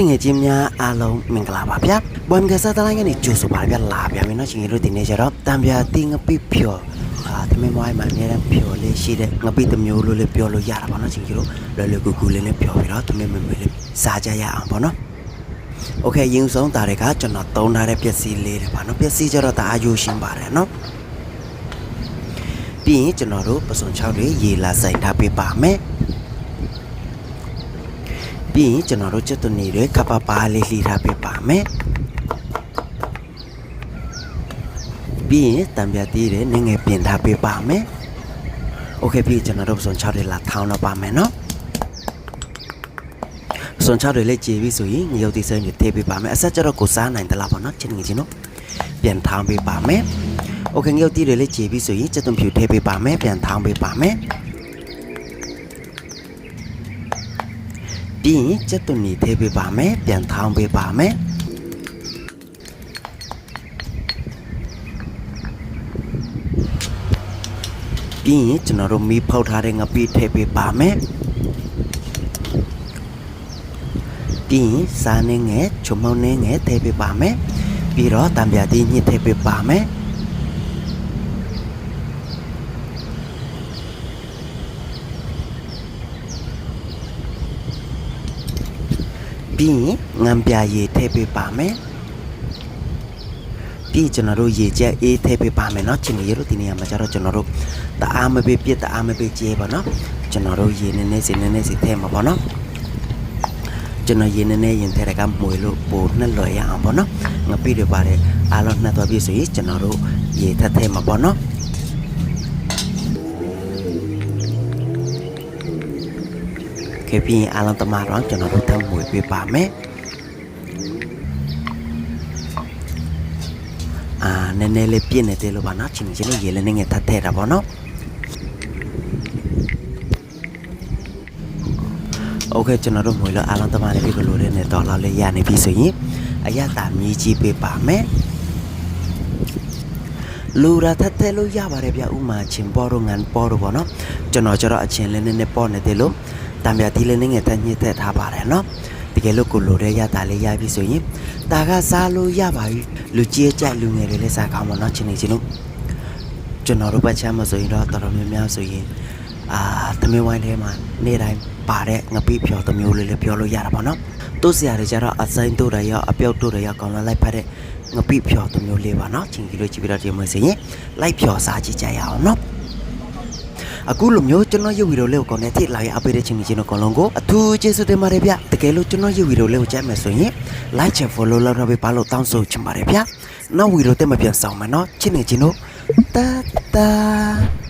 စ်ငယ်ချင်းများအားလုံးမင်္ဂလာပါဗျာဘွမ်ကစားတိုင်းကနေကြိုဆိုပါဗျာလာဗျာမင်းတို့ချင်းတို့ဒီနေ့ကျတော့တံပြာတင်းငပိဖြော်အာသမင်းမွိုင်းမှာအများဖြော်လေးရှိတဲ့ငပိတစ်မျိုးလို့လည်းပြောလို့ရတာပေါ့နော်ချင်းတို့လွယ်လွယ်ကူကူလေးနဲ့ဖြော်ပြီးတော့သမင်းမမေလေးစားကြရအောင်ပေါ့နော်โอเคရင်ဆုံးတာတွေကကျွန်တော်သုံးထားတဲ့ပစ္စည်းလေးတွေပါနော်ပစ္စည်းကျတော့ဒါအယူရှင်းပါတယ်နော်ပြီးရင်ကျွန်တော်တို့ပစုံ6တွေရေလာဆိုင်ထားပေးပါမယ် ပြီးရင်ကျွန်တော်တို့ချက်သွန်နေတွေကပပါလေးလှီထားပေးပါမယ်ပြီးရင်တံပြတီးတွေနည်းငယ်ပြင်ထားပေးပါမယ်โอเคပြီးကျွန်တော်တို့စွန်6တွေလာထောင်းတော့ပါမယ်နော်စွန်6တွေလည်းကြည်ပြီဆိုရင်ငရုတ်တိစဲတွေထည့်ပေးပါမယ်အဆက်ကျတော့ကိုစားနိုင်တယ်လားပေါ့နော်ချင်းငယ်ချင်းတို့ပြန်ထောင်းပေးပါမယ်โอเคငရုတ်တိတွေလည်းကြည်ပြီဆိုရင်ချက်သွန်ဖြူထည့်ပေးပါမယ်ပြန်ထောင်းပေးပါမယ် ပြီးရင်စက်သွန်နေသေးပေးပါမယ်ပြန်ထောင်းပေးပါမယ်ပြီးရင်ကျွန်တော်တို့မီးဖောက်ထားတဲ့ငပိထည့်ပေးပါမယ်ပြီးရင်စားနေငယ်ချုံမောင်းနေငယ်ထည့်ပေးပါမယ်ပြီးတော့တံပြာတီးညှစ်ထည့်ပေးပါမယ် ပြီးရင်ငံပြာရည်ထည့်ပေးပါမယ်ပြီးကျွန်တော်တို့ရေချက်အေးထည့်ပေးပါမယ်เนาะချင်းရေတို့ဒီနေရာမှာကျတော့ကျွန်တော်တို့တအားမပေးပြစ်တအားမပေးကျေးပါเนาะကျွန်တော်တို့ရေနည်းနည်းစီနည်းနည်းစီထည့်မှာပေါ့เนาะကျွန်တော်ရေနည်းနည်းရင်ထည့်ရကမွေလို့ပိုနှက်လွယ်ရအောင်ပေါ့เนาะငပိတွေပါတယ်အားလုံးနှက်သွားပြီဆိုရင်ကျွန်တော်တို့ရေထပ်ထည့်မှာပေါ့เ ခေပြီးရင်အားလုံးတမတော့ကျွန်တော်တို့ထပ်မွေပေးပါမယ် အာနည်းနည်းလေးပြည့်နေတယ်လို့ပါနော်ချင်းချင်းလေးရေလည်းနည်းငယ်ထပ်ထည့်တာပေါ့နော်โอเคကျွန်တော်တို့မွေလို့အားလုံးတမလေးပြီလို့လည်းနေတော့လောက်လေးရနေပြီဆိုရင်အရတာမြည်ကြည့်ပေးပါမယ်လူရာထပ်ထည့်လို့ရပါတယ်ဗျဥမာချင်းပေါ်တော့ငန်ပေါ်တော့ပေါ့နော်ကျွန်တော်ကျတော့အချင်းလေးနည်းနည်းပေါ်နေတယ်လို့ တံပြတီလေးနည်းငယ်ထပ်ညှစ်ထည့်ထားပါတယ်နော်တကယ်လို့ကိုလိုတဲ့ရတာလေးရပြီဆိုရင်ဒါကစားလို့ရပါပြီလူကြီးကြိုက်လူငယ်တွေလည်းစားကောင်းပါတော့ချင်းနေချင်းတို့ကျွန်တော်တို့ဘက်ချမ်းမဆိုရင်တော့တော်တော်များများဆိုရင်အာသမင်းဝိုင်းထဲမှာနေ့တိုင်းပါတဲ့ငပိဖြော်တစ်မျိုးလေးလည်းပြောလို့ရတာပေါ့နော်တို့စရာတွေကျတော့အစိုင်းတို့တွေရောအပြောက်တို့တွေရောကောင်းလာလိုက်ဖက်တဲ့ငပိဖြော်တစ်မျိုးလေးပါနော်ချင်းကြီးလို့ကြည့်ပြီးတော့ဒီမှာဆိုရင်လိုက်ဖြော်စားကြည့်ကြရအောင်နော် အခုလိုမျိုးကျွန်တော်ရုပ်ဗီဒီယိုလေးကိုကောင်းတဲ့ထိလာရအပေးတဲ့ချင်းချင်းတို့ကောင်းလုံးကိုအထူးကျေးဇူးတင်ပါတယ်ဗျတကယ်လို့ကျွန်တော်ရုပ်ဗီဒီယိုလေးကိုကြိုက်မယ်ဆိုရင် like ချ follow လုပ်တော့ပေးပါလို့တောင်းဆိုချင်ပါတယ်ဗျနောက်ဗီဒီယိုတက်မပြန်ဆောင်မယ်နော်ချင်းနေချင်းတို့တာတာ